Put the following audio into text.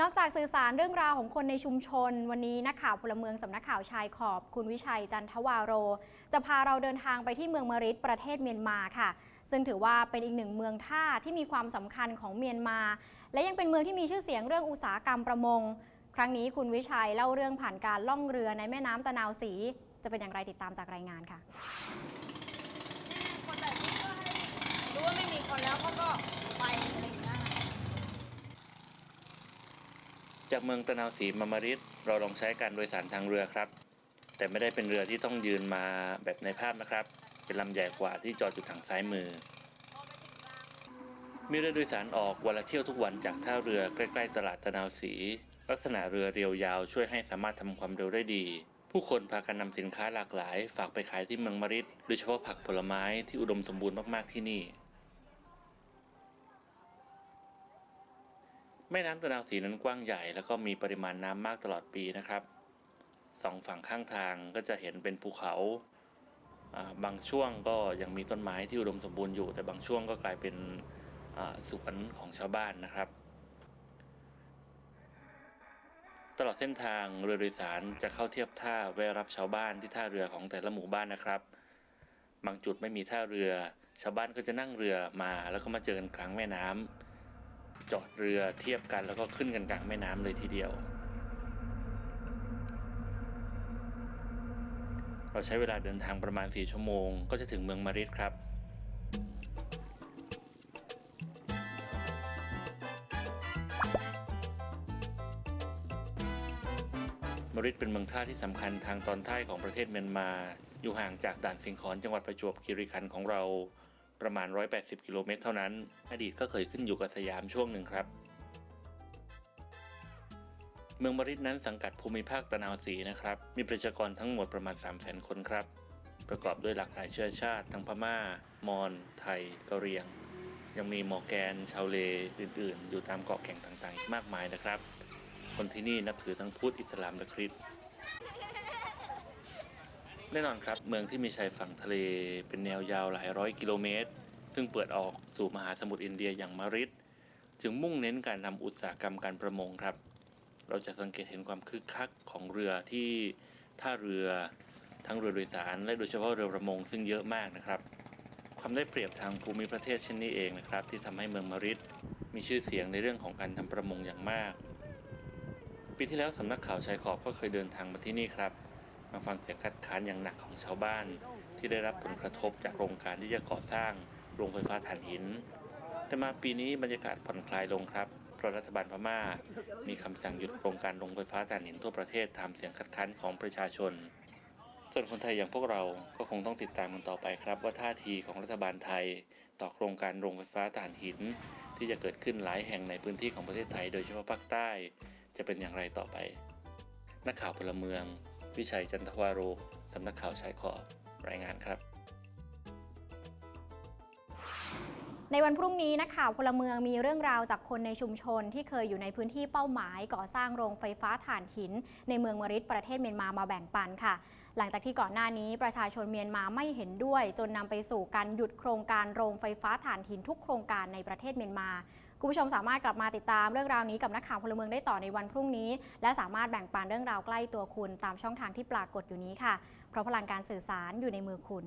นอกจากสื่อสารเรื่องราวของคนในชุมชน วันนี้นักข่าวพลเมืองสำนักข่าวชายขอบ คุณวิชัยจันทวาโร จะพาเราเดินทางไปที่เมืองมริดประเทศเมียนมาค่ะ ซึ่งถือว่าเป็นอีกหนึ่งเมืองท่าที่มีความสำคัญของเมียนมา และยังเป็นเมืองที่มีชื่อเสียงเรื่องอุตสาหกรรมประมง ครั้งนี้คุณวิชัยเล่าเรื่องผ่านการล่องเรือในแม่น้ำตะนาวศรีจะเป็นอย่างไรติดตามจากรายงานค่ะ จากเมืองตะนาวศรีมามาริดเราลองใช้การโดยสารทางเรือครับ แต่ไม่ได้เป็นเรือที่ต้องยืนมาแบบในภาพนะครับ เป็นลำใหญ่กว่าที่จอดอยู่ทางซ้ายมือ มีเรือโดยสารออกวันละเที่ยวทุกวันจากท่าเรือใกล้ๆตลาดตะนาวศรีลักษณะเรือเรียวยาวช่วยให้สามารถทำความเร็วได้ดี ผู้คนพากันนำสินค้าหลากหลาย ฝากไปขายที่เมืองมาริดโดยเฉพาะผักผลไม้ที่อุดมสมบูรณ์มากๆที่นี่ แม่น้ำตะนาวศรีนั้นกว้างใหญ่ แล้วก็มีปริมาณน้ำมากตลอดปีนะครับสองฝั่งข้างทางก็จะเห็นเป็นภูเขาบางช่วงก็ยังมีต้นไม้ที่อุดมสมบูรณ์อยู่ แต่บางช่วงก็กลายเป็นสวนของชาวบ้านนะครับ ตลอดเส้นทางเรือโดยสารจะเข้าเทียบท่าแวะรับชาวบ้านที่ท่าเรือของแต่ละหมู่บ้านนะครับ บางจุดไม่มีท่าเรือ ชาวบ้านก็จะนั่งเรือมาแล้วก็มาเจอกันกลางแม่น้ำ จอดเรือเทียบกันแล้วก็ขึ้นกันกลางแม่น้ำเลยทีเดียว เราใช้เวลาเดินทางประมาณ 4 ชั่วโมง ก็จะถึงเมืองมาริดครับมาริดเป็นเมืองท่าที่สำคัญทางตอนใต้ของประเทศเมียนมา อยู่ห่างจากด่านสิงขอนจังหวัดประจวบคีรีขันธ์ของเรา ประมาณ 180 กิโลเมตรเท่านั้น อดีตก็เคยขึ้นอยู่กับสยามช่วงหนึ่งครับ เมืองมริดนั้นสังกัดภูมิภาคตะนาวศรีนะครับ มีประชากรทั้งหมดประมาณ 3 0 0 0 0 0 คนครับ ประกอบด้วยหลากหลายเชื้อชาติ ทั้งพม่า มอญ ไทย กะเหรียง ยังมีมอแกน ชาวเล อื่น ๆ อยู่ตามเกาะแก่งต่างๆ อีกมากมายนะครับ คนที่นี่นับถือทั้งพุทธ อิสลาม และคริสต์ แน่นอนครับ เมืองที่มีชายฝั่งทะเลเป็นแนวยาวหลายร้อยกิโลเมตร ซึ่งเปิดออกสู่มหาสมุทรอินเดียอย่างมาริดจึงมุ่งเน้นการทำอุตสาหกรรมการประมงครับ เราจะสังเกตเห็นความคึกคักของเรือที่ท่าเรือทั้งเรือโดยสาร และโดยเฉพาะเรือประมงซึ่งเยอะมากนะครับ ความได้เปรียบทางภูมิประเทศเช่นนี้เองนะครับ ที่ทำให้เมืองมาริดมีชื่อเสียงในเรื่องของการทำประมงอย่างมาก ปีที่แล้วสำนักข่าวชายขอบก็เคยเดินทางมาที่นี่ครับ มาฟังเสียงคัดค้านอย่างหนักของชาวบ้าน ที่ได้รับผลกระทบจากโครงการที่จะก่อสร้างโรงไฟฟ้าถ่านหิน แต่มาปีนี้บรรยากาศผ่อนคลายลงครับเพราะรัฐบาลพม่า มีคำสั่งหยุดโครงการโรงไฟฟ้าถ่านหินทั่วประเทศตามเสียงคัดค้านของประชาชน ส่วนคนไทยอย่างพวกเราก็คงต้องติดตามกันต่อไปครับ ว่าท่าทีของรัฐบาลไทย ต่อโครงการโรงไฟฟ้าถ่านหิน ที่จะเกิดขึ้นหลายแห่งในพื้นที่ของประเทศไทย โดยเฉพาะภาคใต้ จะเป็นอย่างไรต่อไป นักข่าวพลเมือง วิชัยจันทวาโรสำนักข่าวชายขอบรายงานครับในวันพรุ่งนี้นักข่าวพลเมืองมีเรื่องราวจากคนในชุมชนที่เคยอยู่ในพื้นที่เป้าหมายก่อสร้างโรงไฟฟ้าถ่านหิน ในเมืองมริดประเทศเมียนมามาแบ่งปันค่ะ หลังจากที่ก่อนหน้านี้ประชาชนเมียนมาไม่เห็นด้วย จนนำไปสู่การหยุดโครงการโรงไฟฟ้าถ่านหินทุกโครงการในประเทศเมียนมา คุณผู้ชมสามารถกลับมาติดตามเรื่องราวนี้กับนักข่าวพลเมืองได้ต่อในวันพรุ่งนี้ และสามารถแบ่งปันเรื่องราวใกล้ตัวคุณตามช่องทางที่ปรากฏอยู่นี้ค่ะ เพราะพลังการสื่อสารอยู่ในมือคุณ